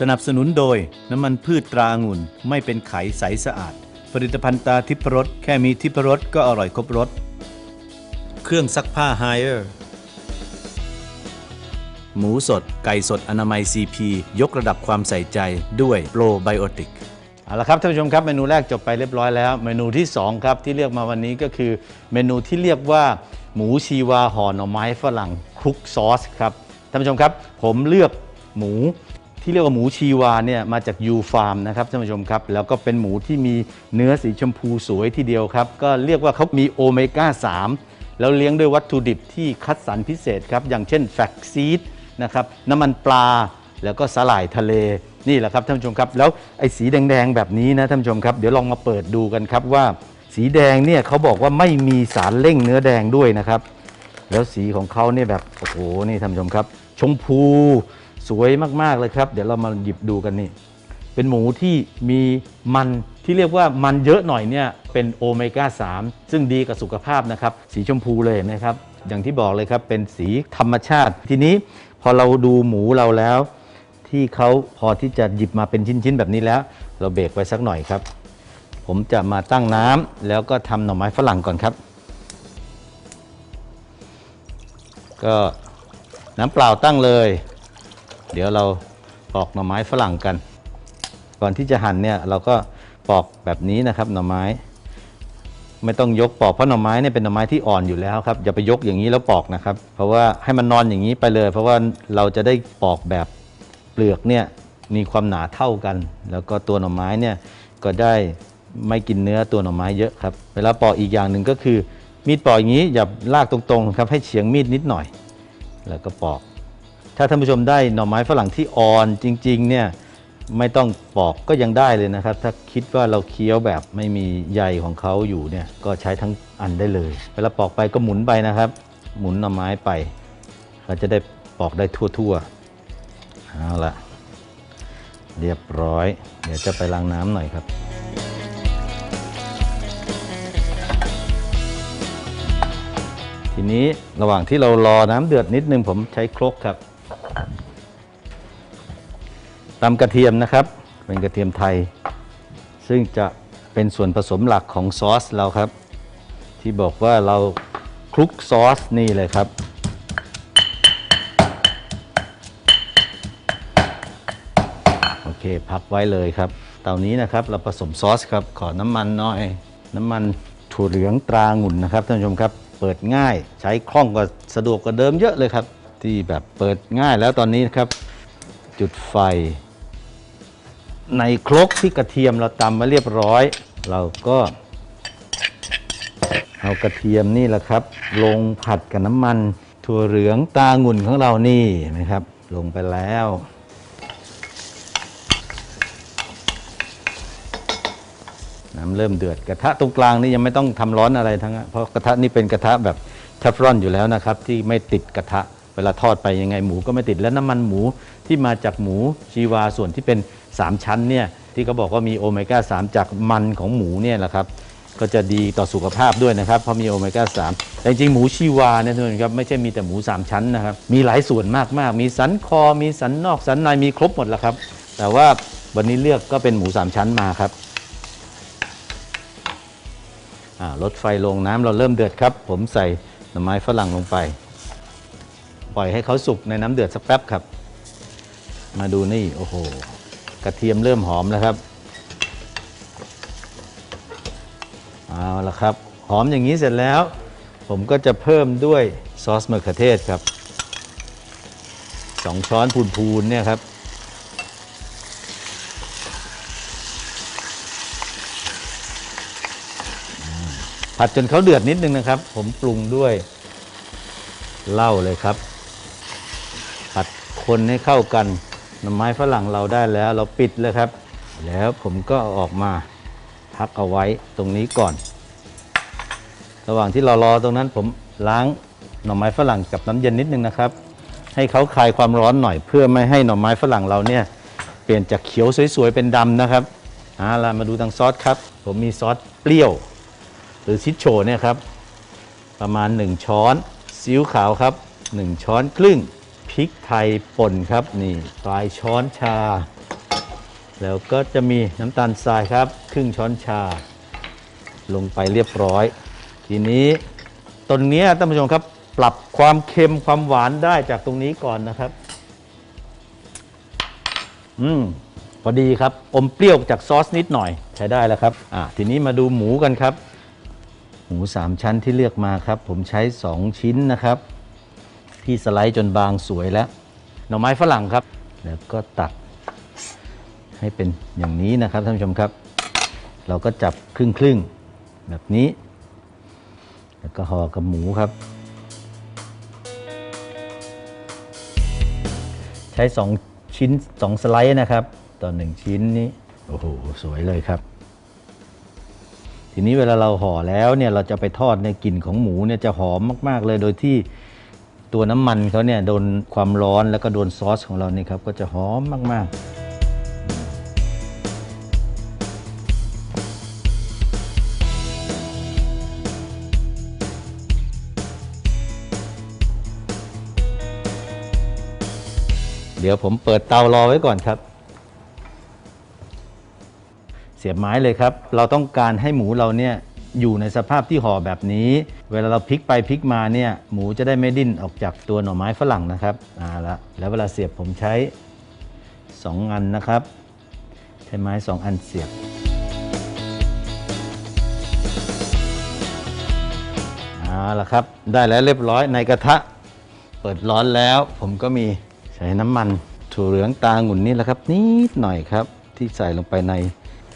สนับสนุนโดยน้ำมันพืชตราองุ่นไม่เป็นไขใสสะอาด ผลิตภัณฑ์ตาทิพรสแค่มีทิพรสก็อร่อยครบรสเครื่องซักผ้าไฮเออร์หมูสด ไก่สดอนามัย CP ยกระดับความใส่ใจด้วยโปรไบโอติกเอาละครับท่านผู้ชมครับเมนูแรกจบไปเรียบร้อยแล้ว เมนูที่ 2 ครับที่เลือกมาวันนี้ก็คือเมนูที่เรียกว่าหมูชีวาห่อหน่อไม้ฝรั่งคลุกซอสครับท่านผู้ชมครับ ผมเลือกหมู ที่เรียกว่าหมูชีวาเนี่ยมาจากยูฟาร์มนะครับท่านผู้ชมครับ แล้วก็เป็นหมูที่มีเนื้อสีชมพูสวยทีเดียวครับ ก็เรียกว่าเขามีโอเมก้า 3 แล้วเลี้ยงด้วยวัตถุดิบที่คัดสรรพิเศษครับ อย่างเช่นแฟกซีดนะครับน้ำมันปลาแล้วก็สาหร่ายทะเลนี่แหละครับท่านผู้ชมครับ แล้วไอ้สีแดงๆแบบนี้นะท่านผู้ชมครับ เดี๋ยวลองมาเปิดดูกันครับว่าสีแดงเนี่ยเขาบอกว่าไม่มีสารเร่งเนื้อแดงด้วยนะครับ แล้วสีของเขาเนี่ยแบบโอ้โหนี่ท่านผู้ชมครับ ชมพู สวยมากๆเลยครับ เดี๋ยวเรามาหยิบดูกันนี่ เป็นหมูที่มีมันที่เรียกว่ามันเยอะหน่อยเนี่ยเป็นโอเมก้า 3 ซึ่งดีกับสุขภาพนะครับ สีชมพูเลยนะครับ อย่างที่บอกเลยครับเป็นสีธรรมชาติ ทีนี้พอเราดูหมูเราแล้ว ที่เขาพอที่จะหยิบมาเป็นชิ้นๆ แบบนี้แล้ว เราเบรกไว้สักหน่อยครับ ผมจะมาตั้งน้ำแล้วก็ทำหน่อไม้ฝรั่งก่อนครับ ก็น้ำเปล่าตั้งเลย เดี๋ยวเราปอกหน่อไม้ฝรั่งกัน ก่อนที่จะหั่นเนี่ยเราก็ปอกแบบนี้นะครับหน่อไม้ ไม่ต้องยกปอกเพราะหน่อไม้เนี่ยเป็นหน่อไม้ที่อ่อนอยู่แล้วครับอย่าไปยกอย่างนี้แล้วปอกนะครับ เพราะว่าให้มันนอนอย่างนี้ไปเลย เพราะว่าเราจะได้ปอกแบบเปลือกเนี่ยมีความหนาเท่ากัน แล้วก็ตัวหน่อไม้เนี่ยก็ได้ไม่กินเนื้อตัวหน่อไม้เยอะครับ เวลาปอกอีกอย่างหนึ่งก็คือ มีดปอกอย่างนี้อย่าลากตรงๆครับให้เฉียงมีดนิดหน่อย แล้วก็ปอก ถ้าท่านผู้ชมได้หน่อไม้ฝรั่งที่อ่อนจริงๆเนี่ยไม่ต้องปอกก็ยังได้เลยนะครับ ถ้าคิดว่าเราเคี้ยวแบบไม่มีใยของเขาอยู่เนี่ยก็ใช้ทั้งอันได้เลย เวลาปอกไปก็หมุนไปนะครับ หมุนหน่อไม้ไปเขาจะได้ปอกได้ทั่วๆเอาละเรียบร้อย เดี๋ยวจะไปล้างน้ำหน่อยครับทีนี้ระหว่างที่เรารอน้ำเดือดนิดนึงผมใช้ครกครับ ตำกระเทียมนะครับ เป็นกระเทียมไทย ซึ่งจะเป็นส่วนผสมหลักของซอสเราครับ ที่บอกว่าเราคลุกซอสนี่เลยครับ โอเคพักไว้เลยครับ เตานี้นะครับเราผสมซอสครับ ขอน้ำมันหน่อย น้ำมันถั่วเหลืองตรางุ่นนะครับท่านผู้ชมครับเปิดง่ายใช้คล่องกว่าสะดวกกว่าเดิมเยอะเลยครับ ที่แบบเปิดง่ายแล้วตอนนี้นะครับ จุดไฟ ในครกที่กระเทียมเราตำมาเรียบร้อย เราก็เอากระเทียมนี่แหละครับ ลงผัดกับน้ำมัน ถั่วเหลืองตางุ่นของเรานี่นะครับ ลงไปแล้ว น้ำเริ่มเดือดกระทะตรงกลางนี่ยังไม่ต้องทำร้อนอะไรทั้งนั้นเพราะกระทะนี่เป็นกระทะแบบเทฟรอนอยู่แล้วนะครับ ที่ไม่ติดกระทะเวลาทอดไปยังไงหมูก็ไม่ติดและน้ำมันหมูที่มาจากหมูชีวาส่วนที่เป็น 3 ชั้นเนี่ยที่เขาบอกว่ามีโอเมก้า3จากมันของหมูเนี่ยแหละครับก็จะดีต่อสุขภาพด้วยนะครับเพราะมีโอเมก้า3แต่จริงๆหมูชีวาเนี่ยทุกคนครับไม่ใช่มีแต่หมู 3 ชั้นนะครับมีหลายส่วนมากๆ มีสันคอ มีสันนอกสันในมีครบหมดแล้วครับ แต่ว่าวันนี้เลือกก็เป็นหมู 3 ชั้นมาครับอ่าลดไฟลงน้ำเราเริ่มเดือดครับ ผมใส่หน่อไม้ฝรั่งลงไป ปล่อยให้เขาสุกในน้ำเดือดสักแป๊บครับ มาดูนี่โอ้โห กระเทียมเริ่มหอมแล้วครับเอาละครับ หอมอย่างนี้เสร็จแล้ว ผมก็จะเพิ่มด้วยซอสมะเขือเทศครับสองช้อนพูนๆเนี่ยครับผัดจนเขาเดือดนิดนึงนะครับ ผมปรุงด้วยเหล้าเลยครับ ผัดคนให้เข้ากัน หน่อไม้ฝรั่งเราได้แล้วเราปิดเลยครับ แล้วผมก็ออกมาพักเอาไว้ตรงนี้ก่อน ระหว่างที่เรารอตรงนั้นผมล้างหน่อไม้ฝรั่งกับน้ำเย็นนิดนึงนะครับ ให้เขาคลายความร้อนหน่อยเพื่อไม่ให้หน่อไม้ฝรั่งเราเนี่ยเปลี่ยนจากเขียวสวยๆเป็นดำนะครับเอาล่ะมาดูทางซอสครับ ผมมีซอสเปรี้ยว หรือชิดโชเนี่ยครับประมาณ 1 ช้อนซีอิ๊วขาวครับ 1 ช้อนครึ่ง พริกไทยป่นครับนี่ปลายช้อนชา แล้วก็จะมีน้ำตาลทรายครับ ครึ่งช้อนชา ลงไปเรียบร้อย ทีนี้ตรงนี้ท่านผู้ชมครับปรับความเค็มความหวานได้จากตรงนี้ก่อนนะครับ อืมพอดีครับ อมเปรี้ยวจากซอสนิดหน่อยใช้ได้แล้วครับ อ่าทีนี้มาดูหมูกันครับ หมูสามชั้นที่เลือกมาครับ ผมใช้2ชิ้นนะครับ ที่สไลด์จนบางสวยแล้ว หน่อไม้ฝรั่งครับ แล้วก็ตัดให้เป็นอย่างนี้นะครับท่านผู้ชมครับ เราก็จับครึ่งครึ่งๆแบบนี้ แล้วก็ห่อกับหมูครับ ใช้ 2 ชิ้น 2 สไลด์นะครับ ต่อ 1 ชิ้นนี้ โอ้โห สวยเลยครับ ทีนี้เวลาเราห่อแล้วเนี่ยเราจะไปทอดในกลิ่นของหมูเนี่ยจะหอมมาก ๆ เลยโดยที่ ตัวน้ำมันเขาเนี่ยโดนความร้อนแล้วก็โดนซอสของเรานี่ครับก็จะหอมมาก ๆเดี๋ยวผมเปิดเตารอไว้ก่อนครับ เสียบไม้เลยครับ เราต้องการให้หมูเราเนี่ย อยู่ในสภาพที่ห่อแบบนี้ เวลาเราพลิกไปพลิกมาเนี่ยหมูจะได้ไม่ดิ้นออกจากตัวหน่อไม้ฝรั่งนะครับอ่าละแล้วเวลาเสียบผมใช้ 2 อันนะครับ ใช้ไม้ 2 อันเสียบ เอาละครับ ได้แล้วเรียบร้อยในกระทะ เปิดร้อนแล้วผมก็มีใช้น้ำมันถั่วเหลืองตาหงุ่นนี่แหละครับนิดหน่อยครับที่ใส่ลงไปใน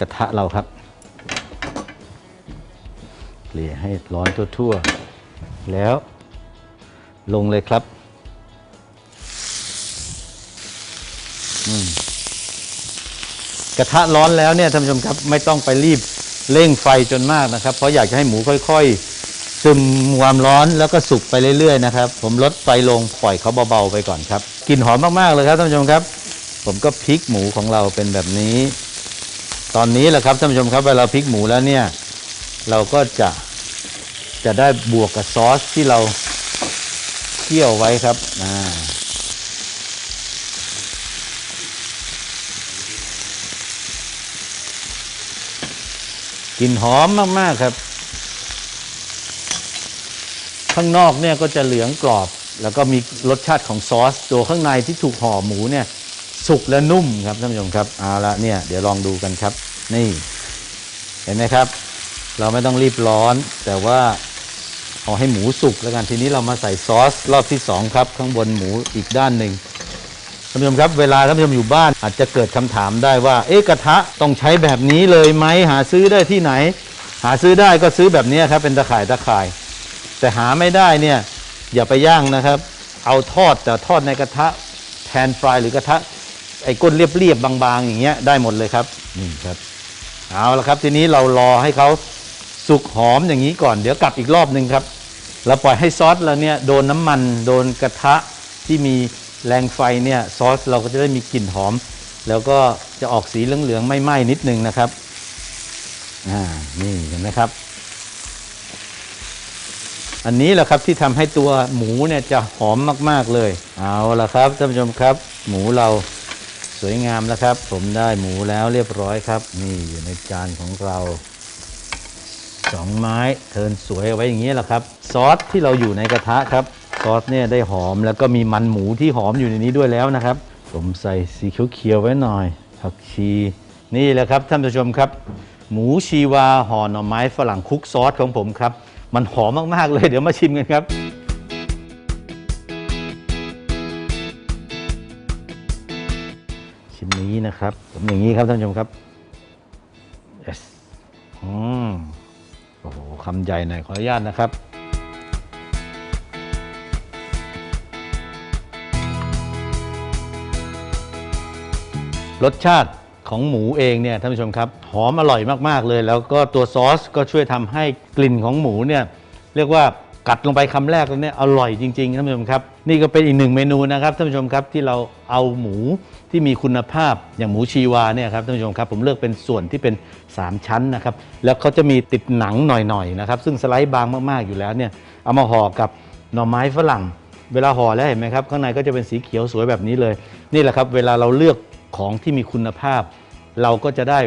กระทะเราครับ เกลี่ยให้ร้อนทั่วๆ แล้วลงเลยครับกระทะร้อนแล้วเนี่ยท่านผู้ชมครับ ไม่ต้องไปรีบเร่งไฟจนมากนะครับ เพราะอยากจะให้หมูค่อย ๆ ซึมความร้อนแล้วก็สุกไปเรื่อยๆนะครับ ผมลดไฟลงปล่อยเขาเบาๆไปก่อนครับกลิ่นหอมมากๆเลยครับท่านผู้ชมครับ ผมก็พลิกหมูของเราเป็นแบบนี้ ตอนนี้แหละครับท่านผู้ชมครับเวลาพลิกหมูแล้วเนี่ย เราก็จะจะได้บวกกับซอสที่เราเคี่ยวไว้ครับอ่ากลิ่นหอมมาก ๆ ครับ ข้างนอกเนี่ยก็จะเหลืองกรอบ แล้วก็มีรสชาติของซอส ตัวข้างในที่ถูกห่อหมูเนี่ย สุกและนุ่มครับท่านผู้ชมครับเอาละเนี่ย เดี๋ยวลองดูกันครับ นี่ เห็นไหมครับ เราไม่ต้องรีบร้อน แต่ว่าเอาให้หมูสุกแล้วกันทีนี้เรามาใส่ซอสรอบที่สองครับ ข้างบนหมูอีกด้านหนึ่งท่านผู้ชมครับเวลาท่านผู้ชมอยู่บ้านอาจจะเกิดคำถามได้ว่า เอ๊ะกระทะต้องใช้แบบนี้เลยไหมหาซื้อได้ที่ไหน หาซื้อได้ก็ซื้อแบบนี้ครับเป็นตะข่ายตะข่าย แต่หาไม่ได้เนี่ยอย่าไปย่างนะครับ เอาทอดแต่ทอดในกระทะแพนฟรายหรือกระทะไอ้ก้นเรียบๆบางๆ อย่างเงี้ยได้หมดเลยครับนี่ครับเอาละครับทีนี้เรารอให้เขา สุกหอมอย่างนี้ก่อน เดี๋ยวกลับอีกรอบหนึ่งครับเราปล่อยให้ซอสเราเนี่ยโดนน้ำมันโดนกระทะที่มีแรงไฟเนี่ยซอสเราก็จะได้มีกลิ่นหอม แล้วก็จะออกสีเหลืองๆไม่ไหม้นิดนึงนะครับอ่านี่เห็นไหมครับ อันนี้แหละครับที่ทำให้ตัวหมูเนี่ยจะหอมมากๆเลย เอาละครับท่านผู้ชมครับ หมูเราสวยงามแล้วครับ ผมได้หมูแล้วเรียบร้อยครับ นี่อยู่ในจานของเรา สองไม้เทินสวยเอาไว้อย่างนี้แหละครับ ซอสที่เราอยู่ในกระทะครับ ซอสเนี่ยได้หอมแล้วก็มีมันหมูที่หอมอยู่ในนี้ด้วยแล้วนะครับ ผมใส่สีเขียวๆไว้หน่อยผักชีนี่แหละครับท่านผู้ชมครับ หมูชีวาห่อหน่อไม้ฝรั่งคลุกซอสของผมครับ มันหอมมากๆเลยเดี๋ยวมาชิมกันครับชิ้นนี้นะครับผมอย่างนี้ครับท่านผู้ชมครับ yes อืม คำใหญ่หน่อยขออนุญาตนะครับ รสชาติของหมูเองเนี่ยท่านผู้ชมครับหอมอร่อยมากๆเลย แล้วก็ตัวซอสก็ช่วยทำให้กลิ่นของหมูเนี่ยเรียกว่า กัดลงไปคำแรกแล้วเนี่ยอร่อยจริงๆท่านผู้ชมครับ นี่ก็เป็นอีกหนึ่งเมนูนะครับท่านผู้ชมครับที่เราเอาหมูที่มีคุณภาพอย่างหมูชีวาเนี่ยครับท่านผู้ชมครับผมเลือกเป็นส่วนที่เป็น 3 ชั้นนะครับแล้วเขาจะมีติดหนังหน่อยๆนะครับซึ่งสไลด์บางมากๆอยู่แล้วเนี่ยเอามาห่อกับหน่อไม้ฝรั่ง เวลาห่อแล้วเห็นไหมครับข้างในก็จะเป็นสีเขียวสวยแบบนี้เลย นี่แหละครับเวลาเราเลือกของที่มีคุณภาพ เราก็จะได้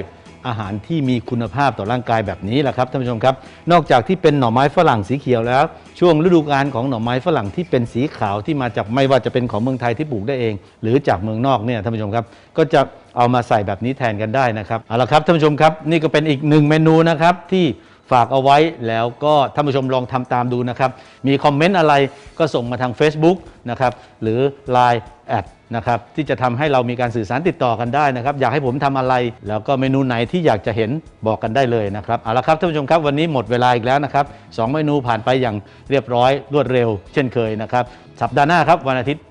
อาหารที่มีคุณภาพต่อร่างกายแบบนี้แหละครับท่านผู้ชมครับ นอกจากที่เป็นหน่อไม้ฝรั่งสีเขียวแล้ว ช่วงฤดูกาลของหน่อไม้ฝรั่งที่เป็นสีขาวที่มาจากไม่ว่าจะเป็นของเมืองไทยที่ปลูกได้เอง หรือจากเมืองนอกเนี่ยท่านผู้ชมครับ ก็จะเอามาใส่แบบนี้แทนกันได้นะครับเอาละครับท่านผู้ชมครับ นี่ก็เป็นอีกหนึ่งเมนูนะครับที่ ฝากเอาไว้แล้วก็ท่านผู้ชมลองทำตามดูนะครับ มีคอมเมนต์อะไรก็ส่งมาทาง Facebook นะครับหรือ Line แอดนะครับที่จะทำให้เรามีการสื่อสารติดต่อกันได้นะครับ อยากให้ผมทำอะไร แล้วก็เมนูไหนที่อยากจะเห็นบอกกันได้เลยนะครับเอาละครับท่านผู้ชมครับวันนี้หมดเวลาอีกแล้วนะครับสองเมนูผ่านไปอย่างเรียบร้อยรวดเร็ว เช่นเคยนะครับ สัปดาห์หน้าครับวันอาทิตย์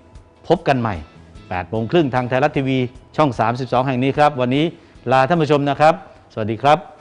พบกันใหม่8โมงครึ่งทางไทยรัฐทีวีช่อง 32 แห่งนี้ครับ วันนี้ลาท่านผู้ชมนะครับ สวัสดีครับ